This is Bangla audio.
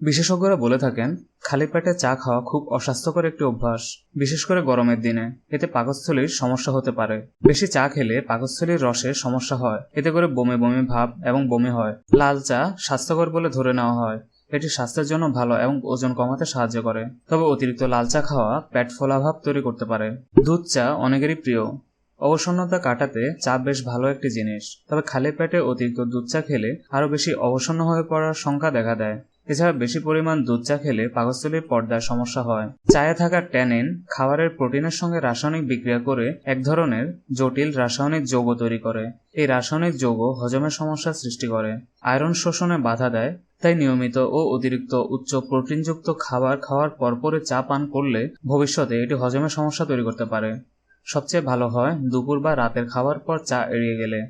বিশেষজ্ঞরা বলে থাকেন, খালি পেটে চা খাওয়া খুব অস্বাস্থ্যকর একটি অভ্যাস, বিশেষ করে গরমের দিনে। এতে পাকস্থলীর সমস্যা হতে পারে। বেশি চা খেলে পাকস্থলীর রসের সমস্যা হয়। এতে করে বমি বমি ভাব এবং বমি হয়। লাল চা স্বাস্থ্যকর বলে ধরে নেওয়া হয়। এটি স্বাস্থ্যের জন্য ভালো এবং ওজন কমাতে সাহায্য করে। তবে অতিরিক্ত লাল চা খাওয়া পেট ফোলাভাব তৈরি করতে পারে। দুধ চা অনেকেরই প্রিয়। অবসন্নতা কাটাতে চা বেশ ভালো একটি জিনিস। তবে খালি পেটে অতিরিক্ত দুধ চা খেলে আরও বেশি অবসন্ন হয়ে পড়ার সংখ্যা দেখা দেয়। এছাড়া বেশি পরিমাণ দুধ চা খেলে পাকস্থলীর পর্দার সমস্যা হয়। চায়ে থাকা ট্যানিন, খাবারের প্রোটিনের সঙ্গে রাসায়নিক বিক্রিয়া করে এক ধরনের জটিল রাসায়নিক যৌগ তৈরি করে। এই রাসায়নিক যৌগ হজমের সমস্যা সৃষ্টি করে। আয়রন শোষণে বাধা দেয়, তাই নিয়মিত ও অতিরিক্ত উচ্চ প্রোটিনযুক্ত খাবার খাওয়ার পরপরে চা পান করলে ভবিষ্যতে এটি হজমের সমস্যা তৈরি করতে পারে। সবচেয়ে ভালো হয় দুপুর বা রাতের খাওয়ার পর চা এড়িয়ে গেলে।